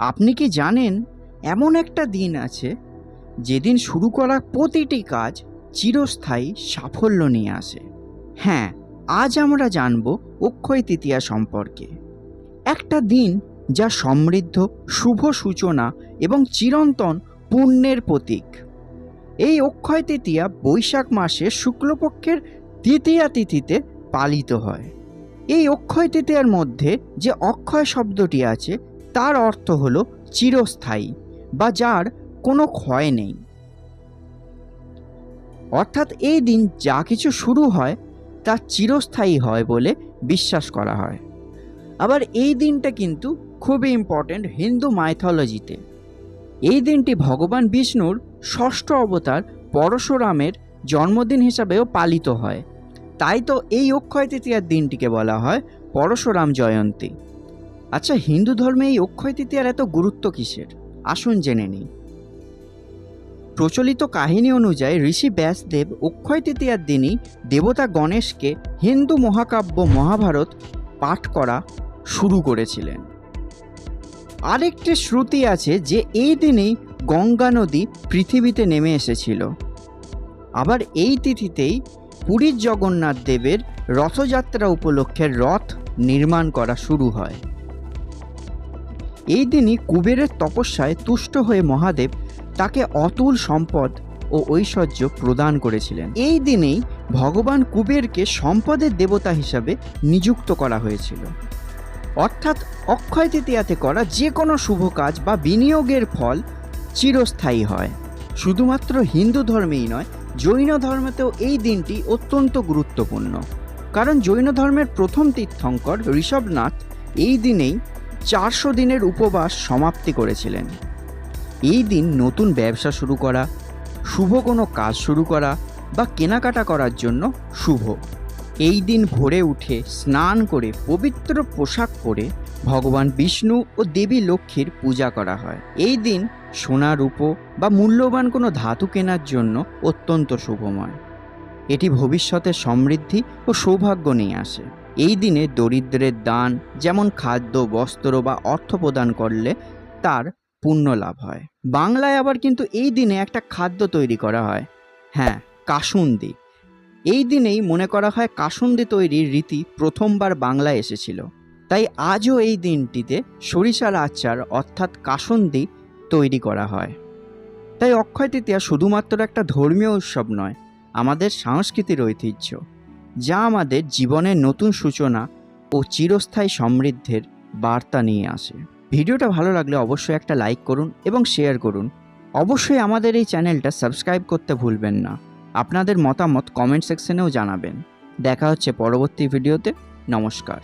আপনি কি জানেন, এমন একটা দিন আছে, যেদিন শুরু করা প্রতিটি কাজ চিরস্থায়ী সাফল্য নিয়ে আসে। হ্যাঁ আজ আমরা জানব অক্ষয় তৃতীয়া সম্পর্কে। একটা দিন যা সমৃদ্ধ, শুভ সূচনা এবং চিরন্তন পুণ্যের প্রতীক। এই অক্ষয় তৃতীয়া বৈশাখ মাসে শুক্লপক্ষের তৃতীয়া তিথিতে পালিত হয়। এই অক্ষয় তৃতীয়ার মধ্যে যে অক্ষয় শব্দটি আছে তার অর্থ হল চিরস্থায়ী বা যার কোনো ক্ষয় নেই। অর্থাৎ এই দিন যা কিছু শুরু হয়, তা চিরস্থায়ী হয় বলে বিশ্বাস করা হয়। আবার এই দিনটা কিন্তু খুবই ইম্পর্ট্যান্ট হিন্দু মাইথোলজিতে এই দিনটি ভগবান বিষ্ণুর ষষ্ঠ অবতার পরশুরামের জন্মদিন হিসাবেও পালিত হয়। তাই তো এই অক্ষয় তৃতীয়ার দিনটিকে বলা হয় পরশুরাম জয়ন্তী। আচ্ছা হিন্দু ধর্মে এই অক্ষয় তৃতীয়ার এত গুরুত্ব কিসের? আসুন জেনে নিই। প্রচলিত কাহিনী অনুযায়ী ঋষি ব্যাসদেব অক্ষয় তৃতীয়ার দিনই দেবতা গণেশকে হিন্দু মহাকাব্য মহাভারত পাঠ করা শুরু করেছিলেন। আরেকটি শ্রুতি আছে যে, এই দিনেই গঙ্গা নদী পৃথিবীতে নেমে এসেছিল। আবার এই তিথিতেই পুরীর জগন্নাথ দেবের রথযাত্রা উপলক্ষে রথ নির্মাণ করা শুরু হয়। এই দিনই কুবেরের তপস্যায় তুষ্ট হয়ে মহাদেব তাকে অতুল সম্পদ ও ঐশ্বর্য প্রদান করেছিলেন। এই দিনেই ভগবান কুবেরকে সম্পদের দেবতা হিসাবে নিযুক্ত করা হয়েছিল। অর্থাৎ অক্ষয় তৃতীয়াতে করা যে কোনো শুভ কাজ বা বিনিয়োগের ফল চিরস্থায়ী হয়। শুধুমাত্র হিন্দু ধর্মেই নয়, জৈন ধর্মেতেও এই দিনটি অত্যন্ত গুরুত্বপূর্ণ। কারণ জৈন ধর্মের প্রথম তীর্থঙ্কর ঋষভনাথ এই দিনেই চারশো দিনের উপবাস সমাপ্তি করেছিলেন। এই দিন নতুন ব্যবসা শুরু করা, শুভ কোনো কাজ শুরু করা বা কেনাকাটা করার জন্য শুভ। এই দিন ভোরে উঠে স্নান করে পবিত্র পোশাক পরে ভগবান বিষ্ণু ও দেবী লক্ষ্মীর পূজা করা হয়। এই দিন সোনা রূপো বা মূল্যবান কোনো ধাতু কেনার জন্য অত্যন্ত শুভময়। এটি ভবিষ্যতে সমৃদ্ধি ও সৌভাগ্য নিয়ে আসে। এই দিনে দরিদ্রের দান, যেমন খাদ্য, বস্ত্র বা অর্থ প্রদান করলে তার পুণ্য লাভ হয়। বাংলায় আবার কিন্তু এই দিনে একটা খাদ্য তৈরি করা হয়। হ্যাঁ কাসুন্দি। এই দিনেই মনে করা হয় কাসুন্দি তৈরির রীতি প্রথমবার বাংলায় এসেছিল। তাই আজও এই দিনটিতে সরিষার আচার অর্থাৎ কাসুন্দি তৈরি করা হয়। তাই অক্ষয় তৃতীয়া শুধুমাত্র একটা ধর্মীয় উৎসব নয়, আমাদের সাংস্কৃতিক ঐতিহ্য। যা আমাদের জীবনের নতুন সূচনা ও চিরস্থায়ী সমৃদ্ধের বার্তা নিয়ে আসে। ভিডিওটা ভালো লাগলে অবশ্যই একটা লাইক করুন এবং শেয়ার করুন। অবশ্যই আমাদের এই চ্যানেলটা সাবস্ক্রাইব করতে ভুলবেন না। আপনাদের মতামত কমেন্ট সেকশনেও জানাবেন। দেখা হচ্ছে পরবর্তী ভিডিওতে। নমস্কার।